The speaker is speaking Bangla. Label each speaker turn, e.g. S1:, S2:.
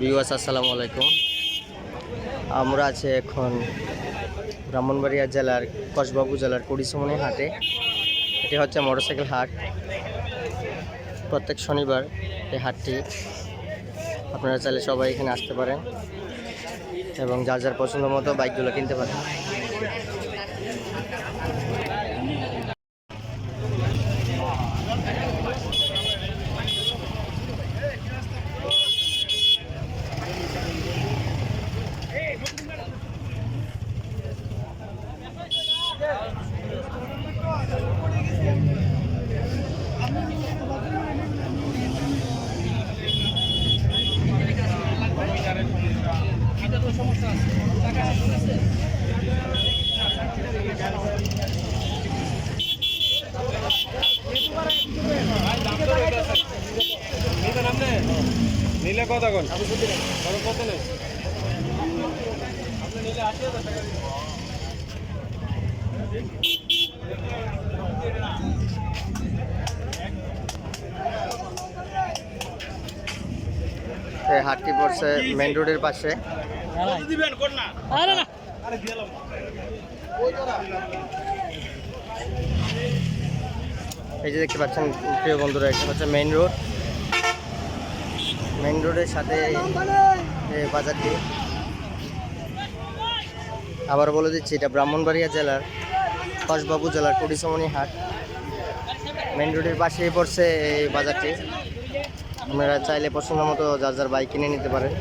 S1: ভিউয়ার্স আসসালামু আলাইকুম। আমরা আছি এখন ব্রাহ্মণবাড়িয়া জেলার, কসবাবু জেলার কুড়িসমনি হাটে। এটি হচ্ছে মোটরসাইকেল হাট। প্রত্যেক শনিবার এই হাটটি আপনারা চাইলে সবাই এখানে আসতে পারেন এবং যার যার পছন্দ মতো বাইকগুলো কিনতে পারেন।
S2: নিলে কত কত
S1: এই হাটটি পড়ছে মেন রোডের পাশে।
S2: দিবেন না? আরে না। আরে দিলাম
S1: এই যে দেখতে পাচ্ছেন প্রিয় বন্ধুরা এটা হচ্ছে মেইন রোড মেইন রোডের সাথে এই বাজারটি আবার বলে দিচ্ছি এটা ব্রাহ্মণবাড়িয়া জেলার কসবাবু জেলার কুড়িসমনি হাট। মেইন রোডের পাশেই পড়ছে এই বাজারটি। আপনারা চাইলে পছন্দ মতো যার যার বাইক কিনে নিতে পারেন।